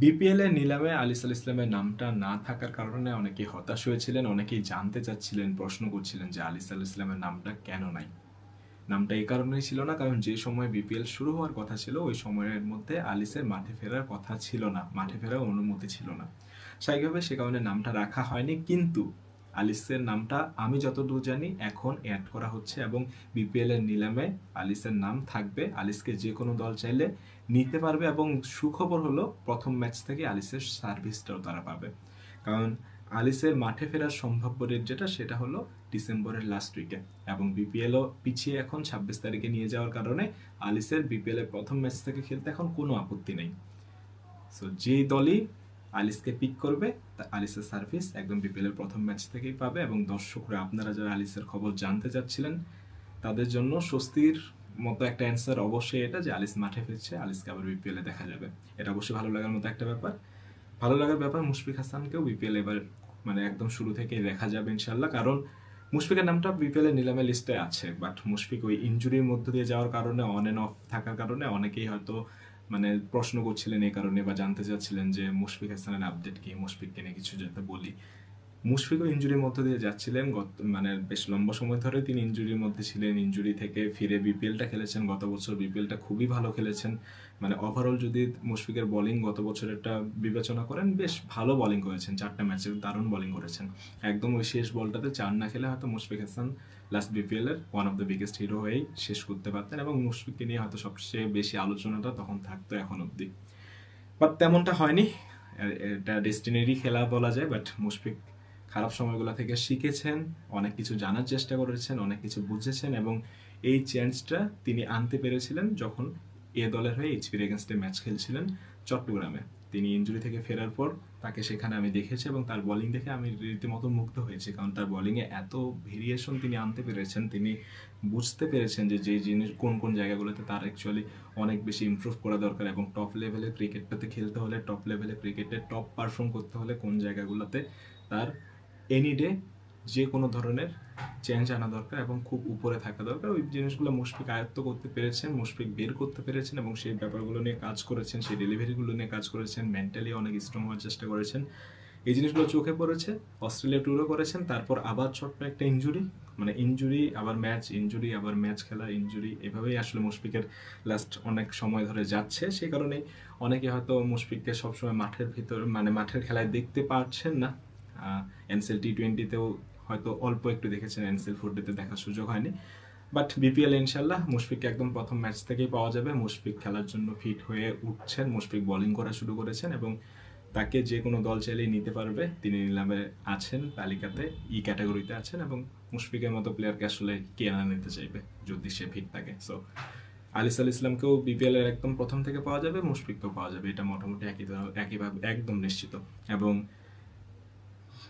BPL এর নিলামে আলিসাল ইসলামের নামটা না থাকার কারণে অনেকেই হতাশ হয়েছিলেন, অনেকেই জানতে চাচ্ছিলেন, প্রশ্ন করছিলেন যে আলিসাল ইসলামের নামটা কেন নাই। নামটা এই কারণেই ছিল না, কারণ যে সময় বিপিএল শুরু হওয়ার কথা ছিল, ওই সময়ের মধ্যে আলিসের মাঠে ফেরার কথা ছিল না, মাঠে ফেরার অনুমতি ছিল না। স্বাভাবিকভাবে সে কারণে নামটা রাখা হয়নি, কিন্তু আলিসের নামটা আমি যতদূর জানি এখন অ্যাড করা হচ্ছে এবং বিপিএল এর নিলামে আলিসের নাম থাকবে। আলিসকে যে কোনো দল চাইলে নিতে পারবে এবং সুখবর হলো প্রথম ম্যাচ থেকে আলিসের সার্ভিসটাও তারা পাবে। কারণ আলিসের মাঠে ফেরার সম্ভাব্য রেট যেটা, সেটা হলো ডিসেম্বরের লাস্ট উইকে এবং বিপিএলও পিছিয়ে এখন ছাব্বিশ তারিখে নিয়ে যাওয়ার কারণে আলিসের বিপিএল এর প্রথম ম্যাচ থেকে খেলতে এখন কোনো আপত্তি নেই। সো যেই দলই আলিসকে পিক করবে আলিসের সার্ভিস একদম বিপিএল এর প্রথম ম্যাচ থেকেই পাবে এবং দর্শকরা, আপনারা যারা আলিসের খবর জানতে চাচ্ছিলেন, তাদের জন্য স্বস্তির মতো একটা অ্যান্সার অবশ্যই এটা যে আলিস মাঠে ফিরছে, আলিসকে আবার বিপিএল দেখা যাবে। এটা অবশ্যই ভালো লাগার মতো একটা ব্যাপার। ভালো লাগার ব্যাপার, মুশফিক হাসানকেও বিপিএল এবার মানে একদম শুরু থেকেই দেখা যাবে ইনশাল্লাহ কারণ মুশফিকের নামটা বিপিএল এর নিলামে লিস্টে আছে বাট মুশফিক ওই ইনজুরির মধ্য দিয়ে যাওয়ার কারণে অন এন্ড অফ থাকার কারণে অনেকেই হয়তো মানে প্রশ্ন করছিলেন এই কারণে বা জানতে চাচ্ছিলেন যে মুশফিক হাসানের আপডেট কি? মুশফিককে নিয়ে কিছু যাতে বলি। মুশফিকও ইঞ্জুরির মধ্য দিয়ে যাচ্ছিলেন। গত মানে বেশ লম্বা সময় ধরে তিনি ইঞ্জুরির মধ্যে ছিলেন। ইঞ্জুরি থেকে ফিরে বিপিএলটা খেলেছেন। গত বছর বিপিএলটা খুবই ভালো খেলেছেন। মানে ওভারঅল যদি মুশফিকের বোলিং গত বছরেরটা বিবেচনা করেন, বেশ ভালো বলিং করেছেন। চারটা ম্যাচে দারুণ বোলিং করেছেন। একদম ওই শেষ বলটাতে চার না খেলে হয়তো মুশফিক হাসান লাস্ট বিপিএলের one of the biggest hero হয়েই শেষ করতে পারতেন এবং মুশফিককে নিয়ে হয়তো সবচেয়ে বেশি আলোচনাটা তখন থাকতো এখন অবধি। বাট তেমনটা হয়নি। এটা ডেস্টিনেরই খেলা বলা যায় বাট মুশফিক খারাপ সময়গুলো থেকে শিখেছেন, অনেক কিছু জানার চেষ্টা করেছেন, অনেক কিছু বুঝেছেন এবং এই চেঞ্জটা তিনি আনতে পেরেছিলেন যখন এ দলের হয়ে এইচপির এগেনস্টে ম্যাচ খেলছিলেন চট্টগ্রামে। তিনি ইঞ্জুরি থেকে ফেরার পর তাকে সেখানে আমি দেখেছি এবং তার বোলিং দেখে আমি রীতিমতো মুগ্ধ হয়েছি কারণ তার বোলিংয়ে এত ভেরিয়েশন তিনি আনতে পেরেছেন, তিনি বুঝতে পেরেছেন যে যে জিনিস, কোন কোন জায়গাগুলোতে তার অ্যাকচুয়ালি অনেক বেশি ইমপ্রুভ করা দরকার এবং টপ লেভেলে ক্রিকেটটাতে খেলতে হলে টপ লেভেলে ক্রিকেটে টপ পারফর্ম করতে হলে কোন জায়গাগুলোতে তার এনি ডে যে কোনো ধরনের চেঞ্জ আনা দরকার এবং খুব উপরে থাকা দরকার। ওই জিনিসগুলো মুশফিক আয়ত্ত করতে পেরেছেন, মুশফিক বের করতে পেরেছেন এবং সেই ব্যাপারগুলো নিয়ে কাজ করেছেন, সেই ডেলিভারিগুলো নিয়ে কাজ করেছেন মেন্টালি অনেক স্ট্রং হওয়ার চেষ্টা করেছেন। এই জিনিসগুলো চোখে পড়েছে, অস্ট্রেলিয়া ট্যুরও করেছেন, তারপর আবার ছোট্ট একটা ইঞ্জুরি মানে ইঞ্জুরি আবার ম্যাচ ইঞ্জুরি আবার ম্যাচ খেলা ইঞ্জুরি এভাবেই আসলে মুশফিকের লাস্ট অনেক সময় ধরে যাচ্ছে। সেই কারণেই অনেকে হয়তো মুশফিককে সবসময় মাঠের ভিতর মানে মাঠের খেলায় দেখতে পারছেন না। এনসেল টি টোয়েন্টিতেও হয়তো অল্প একটু দেখেছেন এনসেল ফোরটিতে দেখার সুযোগ হয়নি। বাট বিপিএল ইনশাল্লাহ মুশফিককে একদম প্রথম ম্যাচ থেকেই পাওয়া যাবে। মুশফিক খেলার জন্য ফিট হয়ে উঠছেন। মুশফিক বোলিং করা শুরু করেছেন এবং তাকে যে কোনো দল চাইলেই নিতে পারবে। তিনি নিলামে আছেন, তালিকাতে, ই ক্যাটাগরিতে আছেন এবং মুশফিকের মতো প্লেয়ারকে আসলে কে না নিতে চাইবে যদি সে ফিট থাকে। সো আলিস আল ইসলামকেও বিপিএল এর একদম প্রথম থেকে পাওয়া যাবে, মুশফিককেও পাওয়া যাবে। এটা মোটামুটি একই একইভাবে, একদম নিশ্চিত। এবং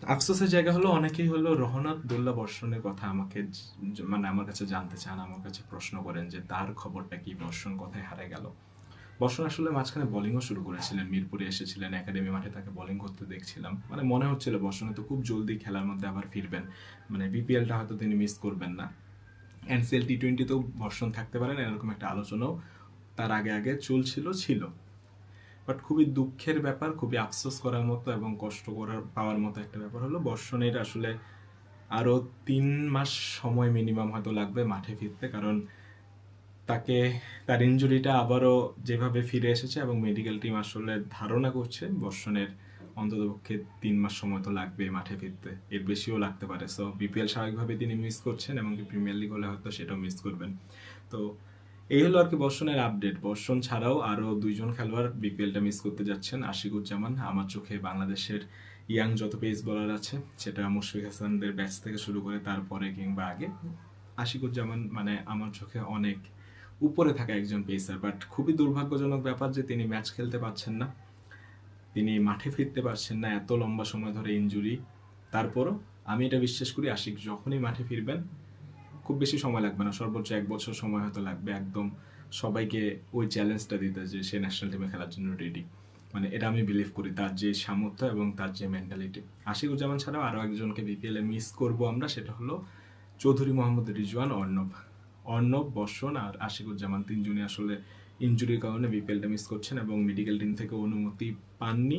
আফসোসের জায়গা হলো অনেকেই হলো রহনাথ দোল্লা বর্ষণের কথা আমাকে মানে আমার কাছে জানতে চান, আমার কাছে প্রশ্ন করেন যে তার খবরটা কি বর্ষণ কোথায় হারে গেল? বর্ষণ আসলে মাঝখানে বোলিংও শুরু করেছিলেন, মিরপুরে এসেছিলেন একাডেমি মাঠে তাকে বোলিং করতে দেখছিলাম। মানে মনে হচ্ছিল বর্ষণে তো খুব জলদি খেলার মধ্যে আবার ফিরবেন। মানে বিপিএলটা হয়তো তিনি মিস করবেন না। এনসিএল টি টোয়েন্টিতেও বর্ষণ থাকতে পারেন এরকম একটা আলোচনাও তার আগে আগে চলছিল, ছিল। বাট খুবই দুঃখের ব্যাপার, খুবই আফসোস করার মতো এবং কষ্ট করার, পাওয়ার মতো একটা ব্যাপার হলো বর্ষণের আসলে আরও তিন মাস সময় মিনিমাম হয়তো লাগবে মাঠে ফিরতে। কারণ তাকে, তার ইঞ্জুরিটা আবারও যেভাবে ফিরে এসেছে এবং মেডিকেল টিম আসলে ধারণা করছে, বর্ষণের অন্ততপক্ষে তিন মাস সময় তো লাগবে মাঠে ফিরতে। এর বেশিও লাগতে পারে। সো বিপিএল স্বাভাবিকভাবে তিনি মিস করছেন এমনকি প্রিমিয়ার লিগ হলে হয়তো সেটাও মিস করবেন। তো এই হলো আর কি বর্ষণের আপডেট বর্ষণ ছাড়াও আরও দুইজন খেলোয়াড় বিপিএলটা মিস করতে যাচ্ছেন, আশিকুজ্জামান। আমার চোখে বাংলাদেশের ইয়াং যত পেস বলার আছে, সেটা মুশফিক হাসানদের ব্যাচ থেকে শুরু করে তারপরে কিংবা আগে। আশিকুজ্জামান মানে আমার চোখে অনেক উপরে থাকা একজন পেসার বাট খুবই দুর্ভাগ্যজনক ব্যাপার যে তিনি ম্যাচ খেলতে পারছেন না। তিনি মাঠে ফিরতে পারছেন না, এত লম্বা সময় ধরে ইনজুরি তারপরও আমি এটা বিশ্বাস করি, আশিক যখনই মাঠে ফিরবেন খুব বেশি সময় লাগবে না। সর্বোচ্চ এক বছর সময় হয়তো লাগবে একদম সবাইকে ওই চ্যালেঞ্জটা দিতে যে সে ন্যাশনাল টিমে খেলার জন্য রেডি মানে এটা আমি বিলিভ করি, তার যে সামর্থ্য এবং তার যে মেন্টালিটি আশিকুজ্জামান ছাড়াও আরও একজনকে বিপিএল এ মিস করব আমরা, সেটা হলো চৌধুরী মোহাম্মদ রিজওয়ান, অর্ণব। অর্ণব, বর্ষণ আর আশিকুজ্জামান তিনজনই আসলে ইনজুরির কারণে বিপিএলটা মিস করছেন এবং মেডিকেল টিম থেকে অনুমতি পাননি,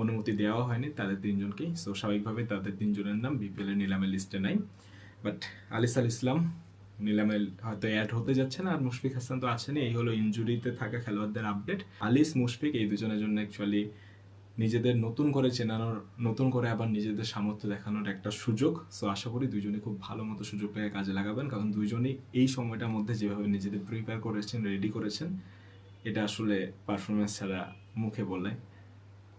অনুমতি দেওয়া হয়নি। তাদের তিনজনকেই। সো স্বাভাবিকভাবে তাদের তিনজনের নাম বিপিএল এর নিলামের লিস্টে নাই। বাট আলিস আল ইসলাম নিলামে হয়তো অ্যাড হতে যাচ্ছে না, আর মুশফিক হাসান তো আছেনই, এই হলো ইনজুরিতে থাকা খেলোয়াড়দের আপডেট আলিস, মুশফিক এই দুজনের জন্য অ্যাকচুয়ালি নিজেদের নতুন করে চেনানোর, নতুন করে আবার নিজেদের সামর্থ্য দেখানোর একটা সুযোগ। সো আশা করি দুজনে খুব ভালো মতো সুযোগটাকে কাজে লাগাবেন, কারণ দুজনেই এই সময়টার মধ্যে যেভাবে নিজেদের প্রিপেয়ার করেছেন রেডি করেছেন, এটা আসলে পারফরমেন্স ছাড়া মুখে বলে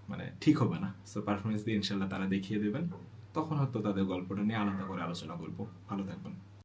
মানে ঠিক হবে না। সো পারফরমেন্স দিয়ে ইনশাল্লাহ তারা দেখিয়ে দেবেন। তখন হয়তো তাদের গল্পটা নিয়ে আলাদা করে আলোচনা করব। ভালো থাকবেন।